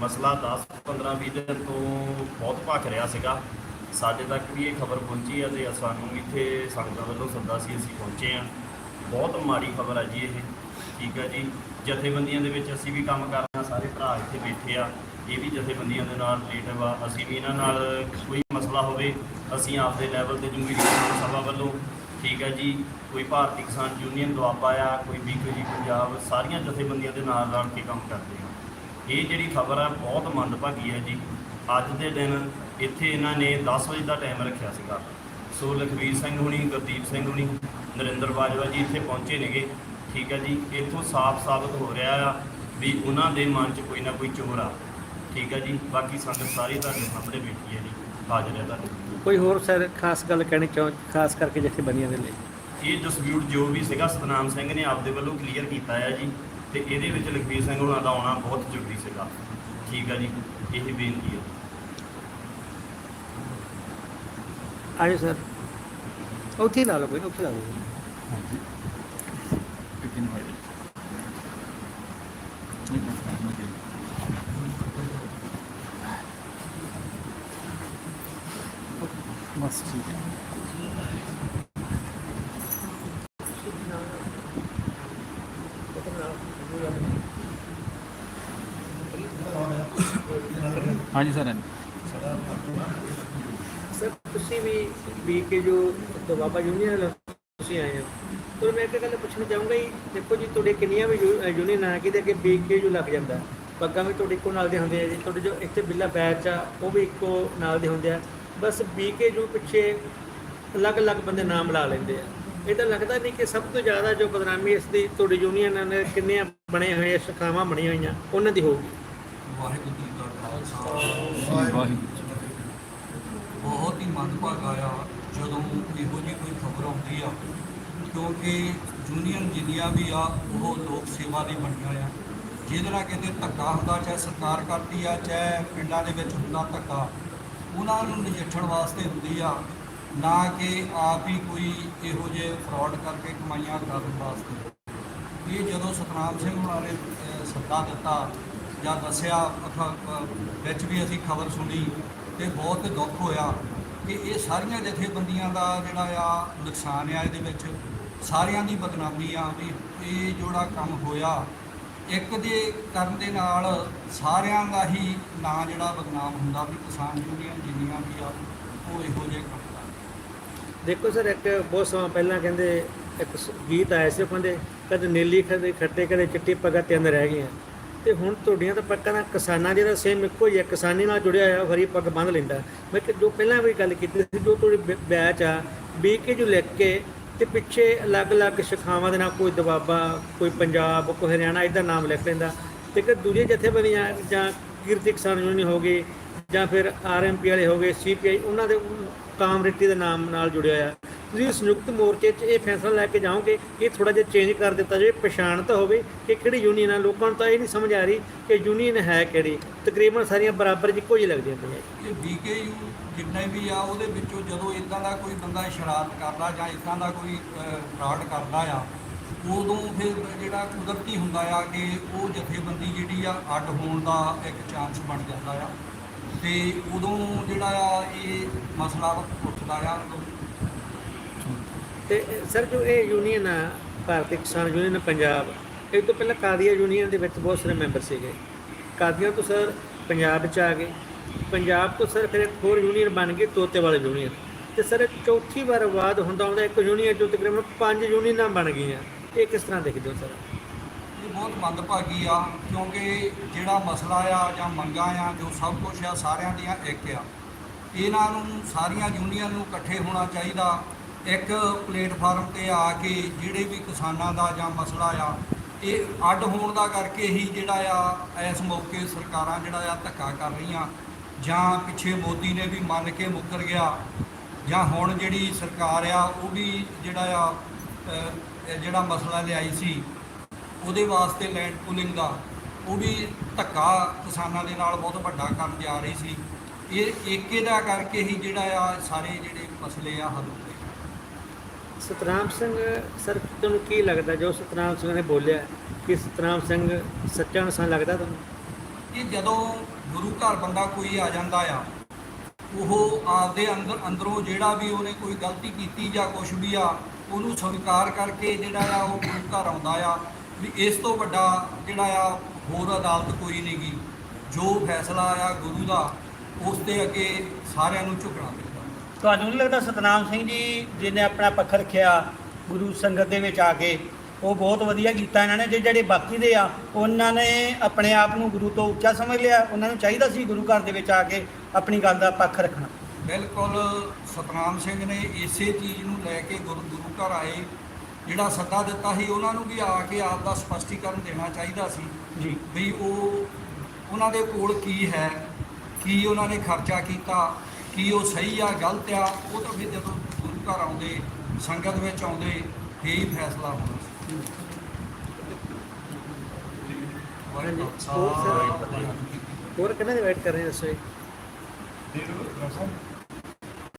ਮਸਲਾ 10 15 20 ਦਿਨ ਤੋਂ ਬਹੁਤ ਭਖ ਰਿਹਾ ਸੀਗਾ। ਸਾਡੇ ਤੱਕ ਵੀ ਇਹ ਖਬਰ ਪਹੁੰਚੀ ਹੈ ਤੇ ਸਾਨੂੰ ਇੱਥੇ ਸੰਗਤਾਂ ਵੱਲੋਂ ਸੱਦਾ ਸੀ ਅਸੀਂ ਪਹੁੰਚੇ ਹਾਂ। ਬਹੁਤ ਮਾੜੀ ਖਬਰ ਹੈ ਜੀ ਇਹ, ਠੀਕ ਹੈ ਜੀ। ਜਥੇਬੰਦੀਆਂ ਦੇ ਵਿੱਚ ਅਸੀਂ ਵੀ ਕੰਮ ਕਰ ਰਹੇ ਹਾਂ, ਸਾਰੇ ਭਰਾ ਇੱਥੇ ਬੈਠੇ ਆ। ਇਹ ਵੀ ਜਥੇਬੰਦੀਆਂ ਦੇ ਨਾਲ ਰਿਲੇਟਿਵ ਆ ਅਸੀਂ ਵੀ ਇਹਨਾਂ ਨਾਲ ਕੋਈ ਮਸਲਾ ਹੋਵੇ, ਅਸੀਂ ਆਪਦੇ ਲੈਵਲ ਤੇ ਜੰਗੀ ਕਿਸਾਨ ਸਭਾ ਵੱਲੋਂ, ਠੀਕ ਹੈ ਜੀ। ਕੋਈ ਭਾਰਤੀ ਕਿਸਾਨ ਯੂਨੀਅਨ ਦੁਆਬਾ ਆ, ਕੋਈ ਬੀਕੇਜੀ ਪੰਜਾਬ, ਸਾਰੀਆਂ ਜਥੇਬੰਦੀਆਂ ਦੇ ਨਾਲ ਰਲ ਕੇ ਕੰਮ ਕਰਦੇ ਹਾਂ ਇਹ ਜਿਹੜੀ ਖਬਰ ਹੈ ਬਹੁਤ ਮੰਦਭਾਗੀ ਹੈ ਜੀ। ਅੱਜ ਦੇ ਦਿਨ ਇੱਥੇ ਇਹਨਾਂ ਨੇ 10 ਵਜੇ ਦਾ ਟਾਈਮ ਰੱਖਿਆ ਸੀਗਾ। ਸੋ ਲਖਵੀਰ ਸਿੰਘ ਹੁਣੀ ਗੁਰਦੀਪ ਸਿੰਘ ਹੁਣੀ ਨਰਿੰਦਰ ਬਾਜਵਾ ਜੀ ਇੱਥੇ ਪਹੁੰਚੇ ਨੇਗੇ। ਠੀਕ ਹੈ ਜੀ ਇੱਥੋਂ ਸਾਫ਼ ਸਾਬਤ ਹੋ ਰਿਹਾ ਆ ਵੀ ਉਹਨਾਂ ਦੇ ਮਨ 'ਚ ਕੋਈ ਨਾ ਕੋਈ ਚੋਰ ਆ। ਠੀਕ ਹੈ ਜੀ ਬਾਕੀ ਸੰਗਤ ਸਾਰੀ ਤੁਹਾਡੇ ਸਾਹਮਣੇ ਬੈਠੀ ਹੈ ਜੀ ਹਾਜ਼ਰ ਹੈ ਤੁਹਾਡੇ ਕੋਈ ਹੋਰ ਸਰ ਖਾਸ ਗੱਲ ਕਹਿਣੀ ਚਾਹੋ ਖਾਸ ਕਰਕੇ ਜਥੇਬੰਦੀਆਂ ਦੇ ਲਈ? ਇਹ ਡਿਸਪਿਊਟ ਜੋ ਵੀ ਸੀਗਾ ਸਤਨਾਮ ਸਿੰਘ ਨੇ ਆਪਦੇ ਵੱਲੋਂ ਕਲੀਅਰ ਕੀਤਾ ਹੈ ਜੀ। ਤੇ ਇਹਦੇ ਵਿੱਚ ਲਖਵੀਰ ਸਿੰਘ ਹੋਣਾ ਦਾ ਆਉਣਾ ਬਹੁਤ ਜ਼ਰੂਰੀ ਸੀਗਾ। ਠੀਕ ਹੈ ਜੀ ਇਹ ਬੇਨਤੀ ਹੈ ਆਜੋ ਸਰ। ਉੱਥੇ ਹੀ ਲਾ ਲਓ ਕੋਈ ਉੱਥੇ ਲਾ ਲਓ। ਬਸ ਠੀਕ ਹੈ ਹਾਂਜੀ ਸਰ ਸਰ ਤੁਸੀਂ ਵੀ ਵੀ ਕੇ ਜੋ ਦਵਾਬਾ ਯੂਨੀਅਨ ਨਾਲ ਤੁਸੀਂ ਆਏ ਹੋ ਤੇ ਮੈਂ ਇੱਕ ਗੱਲ ਪੁੱਛਣਾ ਚਾਹੂੰਗਾ ਜੀ ਦੇਖੋ ਜੀ ਤੁਹਾਡੇ ਕਿੰਨੀਆਂ ਵੀ ਯੂਨੀਅਨ ਆ ਕਿਤੇ ਅੱਗੇ ਬੀ ਕੇ ਜੋ ਲੱਗ ਜਾਂਦਾ ਪੱਗਾਂ ਵੀ ਤੁਹਾਡੇ ਇੱਕੋ ਨਾਲ ਦੇ ਹੁੰਦੇ ਆ ਜੀ ਤੁਹਾਡੇ ਜੋ ਇੱਥੇ ਬਿੱਲਾ ਬੈਚ ਆ ਉਹ ਵੀ ਇੱਕੋ ਨਾਲ ਦੇ ਹੁੰਦੇ ਆ ਬਸ ਬੀ ਕੇ ਜੋ ਪਿੱਛੇ ਅਲੱਗ-ਅਲੱਗ ਬੰਦੇ ਨਾਮ ਲਾ ਲੈਂਦੇ ਆ। ਇਹ ਤਾਂ ਲੱਗਦਾ ਨਹੀਂ ਕਿ ਸਭ ਤੋਂ ਜ਼ਿਆਦਾ ਜੋ ਬਦਨਾਮੀ ਇਸ ਦੀ ਤੁਹਾਡੀ ਯੂਨੀਅਨ ਨੇ ਕਿੰਨੀਆਂ ਬਣੇ ਹੋਏ ਸ਼ਖਾਵਾਂ ਬਣੀਆਂ ਹੋਈਆਂ ਉਹਨਾਂ ਦੀ ਹੋਊਗੀ। ਵਾਹਿਗੁਰੂ ਬਹੁਤ ਹੀ ਮੰਦਭਾਗਾ ਆ ਜਦੋਂ ਇਹੋ ਜਿਹੀ ਕੋਈ ਖਬਰ ਆਉਂਦੀ ਆ, ਕਿਉਂਕਿ ਯੂਨੀਅਨ ਜਿੰਨੀਆਂ ਵੀ ਆ, ਉਹ ਲੋਕ ਸੇਵਾ ਦੀ ਬਣੀਆਂ ਆ। ਜਿਹਦੇ ਨਾਲ ਕਿਤੇ ਧੱਕਾ ਹੁੰਦਾ, ਚਾਹੇ ਸਰਕਾਰ ਕਰਦੀ ਆ, ਚਾਹੇ ਪਿੰਡਾਂ ਦੇ ਵਿੱਚ ਹੁੰਦਾ ਧੱਕਾ, ਉਹਨਾਂ ਨੂੰ ਨਜਿੱਠਣ ਵਾਸਤੇ ਹੁੰਦੀ ਆ। ਨਾ ਕਿ ਆਪ ਹੀ ਕੋਈ ਇਹੋ ਜਿਹੇ ਫਰਾਡ ਕਰਕੇ ਕਮਾਈਆਂ ਕਰਨ ਵਾਸਤੇ। ਇਹ ਜਦੋਂ ਸਤਨਾਮ ਸਿੰਘ ਹੁਣਾਂ ਨੇ ਸੱਦਾ ਦਿੱਤਾ ਜਾਂ ਦੱਸਿਆ ਵਿੱਚ ਵੀ ਅਸੀਂ ਖਬਰ ਸੁਣੀ ਤੇ ਬਹੁਤ ਦੁੱਖ ਹੋਇਆ ਕਿ ਇਹ ਸਾਰੀਆਂ ਜਥੇਬੰਦੀਆਂ ਦਾ ਜਿਹੜਾ ਆ ਨੁਕਸਾਨ ਆ ਇਹਦੇ ਵਿੱਚ, ਸਾਰਿਆਂ ਦੀ ਬਦਨਾਮੀ ਆ ਵੀ ਇਹ ਜਿਹੜਾ ਕੰਮ ਹੋਇਆ, ਇੱਕ ਦੇ ਕਰਨ ਦੇ ਨਾਲ ਸਾਰਿਆਂ ਦਾ ਹੀ ਨਾਂ ਜਿਹੜਾ ਬਦਨਾਮ ਹੁੰਦਾ ਵੀ ਕਿਸਾਨ ਯੂਨੀਅਨ ਜਿੰਨੀਆਂ ਵੀ ਆ, ਉਹ ਇਹੋ ਜਿਹੇ ਕੰਮ ਕਰਦੇ ਦੇਖੋ ਸਰ, ਇੱਕ ਬਹੁਤ ਸਮਾਂ ਪਹਿਲਾਂ ਕਹਿੰਦੇ ਇੱਕ ਗੀਤ ਆਇਆ ਸੀ ਉਹ ਕਹਿੰਦੇ ਕਦੇ ਨੀਲੀ ਕਦੇ ਖੱਟੇ ਕਦੇ ਚਿੱਟੀ ਪੱਗਾਂ ਤਿੰਨ ਰਹਿ ਗਈਆਂ। ਤੇ ਹੁਣ ਤੁਹਾਡੀਆਂ ਤਾਂ ਪੱਗਾਂ ਦਾ ਕਿਸਾਨਾਂ ਦੀ ਤਾਂ ਸੇਮ ਇੱਕੋ ਹੀ ਹੈ ਕਿਸਾਨੀ ਨਾਲ ਜੁੜਿਆ ਹੋਇਆ ਉਹ ਹਰੀ ਪੱਗ ਬੰਨ ਲੈਂਦਾ। ਮੈਂ ਕਿ ਜੋ ਪਹਿਲਾਂ ਵੀ ਗੱਲ ਕੀਤੀ ਸੀ, ਜੋ ਤੁਹਾਡੀ ਬ- ਬੈਚ ਆ ਬੀ ਕੇ ਜੋ ਲਿਖ ਕੇ ਤੇ ਪਿੱਛੇ ਅਲੱਗ-ਅਲੱਗ ਸ਼ਾਖਾਵਾਂ ਦੇ ਨਾਲ ਕੋਈ ਦਬਾਬਾ, ਕੋਈ ਪੰਜਾਬ, ਕੋਈ ਹਰਿਆਣਾ ਇਦਾਂ ਨਾਮ ਲਿਖ ਲੈਂਦਾ। ਤੇ ਕਿ ਦੂਜੇ ਜਥੇਬੰਦੀਆਂ ਜਾਂ ਕਿਰਤੀ ਕਿਸਾਨ ਯੂਨੀਅਨ ਹੋ ਗਈ ਜਾਂ ਫਿਰ ਆਰਐਮਪੀ ਵਾਲੇ ਹੋ ਗਏ ਸੀਪੀਆਈ ਉਹਨਾਂ ਦੇ ਕਾਮਰੇਟੀ ਦੇ ਨਾਮ ਨਾਲ ਜੁੜਿਆ ਹੋਇਆ। ਤੁਸੀਂ ਸੰਯੁਕਤ ਮੋਰਚੇ 'ਚ ਇਹ ਫੈਸਲਾ ਲੈ ਕੇ ਜਾਓਗੇ ਇਹ ਥੋੜਾ ਜਿਹਾ ਚੇਂਜ ਕਰ ਦਿੱਤਾ ਜਾਵੇ, ਪਛਾਣ ਤਾਂ ਹੋਵੇ ਕਿ ਕਿਹੜੀ ਯੂਨੀਅਨ ਆ। ਲੋਕਾਂ ਨੂੰ ਤਾਂ ਇਹ ਨਹੀਂ ਸਮਝ ਆ ਰਹੀ ਕਿ ਯੂਨੀਅਨ ਹੈ ਕਿਹੜੀ। ਤਕਰੀਬਨ ਸਾਰੀਆਂ ਬਰਾਬਰ ਇੱਕੋ ਜਿਹੀ ਲੱਗਦੀਆਂ ਪਈਆਂ। ਇਹ ਬੀਕੇਯੂ ਜਿੰਨੇ ਵੀ ਆ, ਉਹਦੇ ਵਿੱਚੋਂ ਜਦੋਂ ਇਦਾਂ ਦਾ ਕੋਈ ਬੰਦਾ ਸ਼ਰਾਰਤ ਕਰਦਾ ਜਾਂ ਇਦਾਂ ਦਾ ਕੋਈ ਫਰਾਡ ਕਰਦਾ ਆ, ਉਦੋਂ ਫਿਰ ਜਿਹੜਾ ਕੁਦਰਤੀ ਹੁੰਦਾ ਆ ਕਿ ਉਹ ਜਥੇਬੰਦੀ ਜਿਹੜੀ ਆ, ਅੱਡ ਹੋਣ ਦਾ ਇੱਕ ਚਾਂਸ ਬਣ ਜਾਂਦਾ ਆ। ਤੇ ਉਦੋਂ ਜਿਹੜਾ ਆ, ਇਹ ਮਸਲਾ ਉੱਠਦਾ ਆ। ਤੇ ਸਰ, ਜੋ ਇਹ ਯੂਨੀਅਨ ਆ, ਭਾਰਤੀ ਕਿਸਾਨ ਯੂਨੀਅਨ ਪੰਜਾਬ, ਇਹ ਤੋਂ ਪਹਿਲਾਂ ਕਾਦੀਆਂ ਯੂਨੀਅਨ ਦੇ ਵਿੱਚ ਬਹੁਤ ਸਾਰੇ ਮੈਂਬਰ ਸੀਗੇ। ਕਾਦੀਆਂ ਤੋਂ ਸਰ ਪੰਜਾਬ 'ਚ ਆ ਗਏ। ਪੰਜਾਬ ਤੋਂ ਸਰ ਫਿਰ ਇੱਕ ਹੋਰ ਯੂਨੀਅਨ ਬਣ ਗਈ ਤੋਤੇ ਵਾਲੇ ਯੂਨੀਅਨ ਤੇ ਸਰ ਚੌਥੀ ਵਾਰ ਬਾਅਦ ਹੁੰਦਾ ਹੁੰਦਾ, ਇੱਕ ਯੂਨੀਅਨ ਚੋਂ ਤਕਰੀਬਨ ਪੰਜ ਯੂਨੀਅਨਾਂ ਬਣ ਗਈਆਂ। ਇਹ ਕਿਸ ਤਰ੍ਹਾਂ ਦੇਖਦੇ ਹੋ ਸਰ? ਇਹ ਬਹੁਤ ਮੰਦਭਾਗੀ ਆ, ਕਿਉਂਕਿ ਜਿਹੜਾ ਮਸਲਾ ਆ ਜਾਂ ਮੰਗਾਂ ਆ, ਜੋ ਸਭ ਕੁਝ ਆ, ਸਾਰਿਆਂ ਦੀਆਂ ਇੱਕ ਆ। ਇਹਨਾਂ ਨੂੰ, ਸਾਰੀਆਂ ਯੂਨੀਅਨ ਨੂੰ ਇਕੱਠੇ ਹੋਣਾ ਚਾਹੀਦਾ। ਇੱਕ ਪਲੇਟਫਾਰਮ ਤੇ ਆ ਕੇ ਜਿਹੜੇ ਵੀ ਕਿਸਾਨਾਂ ਦਾ ਜਾਂ ਮਸਲਾ ਆ, ਇਹ ਅੱਡ ਹੋਣ ਦਾ ਕਰਕੇ ਹੀ ਜਿਹੜਾ ਆ, ਇਸ ਮੌਕੇ ਸਰਕਾਰਾਂ ਜਿਹੜਾ ਆ ਧੱਕਾ ਕਰ ਰਹੀਆਂ। ਜਾਂ ਪਿੱਛੇ ਮੋਦੀ ਨੇ ਵੀ ਮੰਨ ਕੇ ਮੁੱਕਰ ਗਿਆ। ਜਾਂ ਹੁਣ ਜਿਹੜੀ ਸਰਕਾਰ ਆ, ਉਹ ਵੀ ਜਿਹੜਾ ਆ ਜਿਹੜਾ ਮਸਲਾ ਲਿਆਈ ਸੀ, ਉਹਦੇ ਵਾਸਤੇ ਲੈਂਡ ਪੂਲਿੰਗ ਦਾ, ਉਹ ਵੀ ਧੱਕਾ ਕਿਸਾਨਾਂ ਦੇ ਨਾਲ ਬਹੁਤ ਵੱਡਾ ਕਰਨ ਜਾ ਰਹੀ ਸੀ। ਇਹ ਏਕੇ ਦਾ ਕਰਕੇ ਹੀ ਜਿਹੜਾ ਆ, ਸਾਰੇ ਜਿਹੜੇ ਮਸਲੇ ਆ ਹੱਲ ਹੁੰਦੇ ਸਤਨਾਮ ਸਿੰਘ, ਸਰ, ਤੁਹਾਨੂੰ ਕੀ ਲੱਗਦਾ ਜੋ ਸਤਨਾਮ ਸਿੰਘ ਨੇ ਬੋਲਿਆ ਕਿ ਸਤਨਾਮ ਸਿੰਘ ਸੱਚਾ ਇਨਸਾਨ ਲੱਗਦਾ ਤੁਹਾਨੂੰ? ਕਿ ਜਦੋਂ ਗੁਰੂ ਘਰ ਬੰਦਾ ਕੋਈ ਆ ਜਾਂਦਾ ਆ, ਉਹ ਆਪਦੇ ਅੰਦਰ, ਅੰਦਰੋਂ ਜਿਹੜਾ ਵੀ ਉਹਨੇ ਕੋਈ ਗਲਤੀ ਕੀਤੀ ਜਾਂ ਕੁਝ ਵੀ ਆ, ਉਹਨੂੰ ਸਵੀਕਾਰ ਕਰਕੇ ਜਿਹੜਾ ਆ ਉਹ ਗੁਰੂ ਘਰ ਆਉਂਦਾ ਆ। ਵੀ ਇਸ ਤੋਂ ਵੱਡਾ ਜਿਹੜਾ ਆ ਹੋਰ ਅਦਾਲਤ ਕੋਈ ਨਹੀਂਗੀ ਜੋ ਫੈਸਲਾ ਆ ਗੁਰੂ ਦਾ, ਉਸ ਦੇ ਅੱਗੇ ਸਾਰਿਆਂ ਨੂੰ ਝੁਕਣਾ ਪੈਂਦਾ। ਤੁਹਾਨੂੰ ਨਹੀਂ ਲੱਗਦਾ ਸਤਨਾਮ ਸਿੰਘ ਜੀ ਜਿਹਨੇ ਆਪਣਾ ਪੱਖ ਰੱਖਿਆ ਗੁਰੂ ਸੰਗਤ ਦੇ ਵਿੱਚ ਆ ਕੇ? ਉਹ ਬਹੁਤ ਵਧੀਆ ਕੀਤਾ ਇਹਨਾਂ ਨੇ ਜੇ ਜਿਹੜੇ ਬਾਕੀ ਦੇ ਆ ਉਹਨਾਂ ਨੇ ਆਪਣੇ ਆਪ ਨੂੰ ਗੁਰੂ ਤੋਂ ਉੱਚਾ ਸਮਝ ਲਿਆ। ਉਹਨਾਂ ਨੂੰ ਚਾਹੀਦਾ ਸੀ ਗੁਰੂ ਘਰ ਦੇ ਵਿੱਚ ਆ ਕੇ ਆਪਣੀ ਗੱਲ ਦਾ ਪੱਖ ਰੱਖਣਾ। ਬਿਲਕੁਲ ਸਤਨਾਮ ਸਿੰਘ ਨੇ ਇਸੇ ਚੀਜ਼ ਨੂੰ ਲੈ ਕੇ ਗੁਰੂ ਗੁਰੂ ਘਰ ਆਏ। ਜਿਹੜਾ ਸੱਦਾ ਦਿੱਤਾ ਸੀ ਉਹਨਾਂ ਨੂੰ ਵੀ ਆ ਕੇ ਆਪ ਦਾ ਸਪਸ਼ਟੀਕਰਨ ਦੇਣਾ ਚਾਹੀਦਾ ਸੀ ਜੀ। ਵੀ ਉਹ ਉਹਨਾਂ ਦੇ ਕੋਲ ਕੀ ਹੈ ਕੀ ਉਹਨਾਂ ਨੇ ਖਰਚਾ ਕੀਤਾ ਕੀ ਉਹ ਸਹੀ ਆ ਗਲਤ ਆ ਉਹ ਤਾਂ ਫਿਰ ਜਦੋਂ ਗੁਰੂ ਘਰ ਆਉਂਦੇ ਸੰਗਤ ਵਿੱਚ ਆਉਂਦੇ ਫੇਰ ਹੀ ਫੈਸਲਾ ਹੋਣਾ ਸੀ ਵਾਹਿਗੁਰੂ ਹਾਂਜੀ। ਹੋਰ ਸਰ? ਵਾਹਿਗੁਰੂ ਜੀ ਕੀ ਫਤਿਹ। ਹੋਰ ਕਿਹਨਾਂ ਦੀ ਵੇਟ ਕਰ ਰਹੇ ਹੋ ਦੱਸੋ ਜੀ?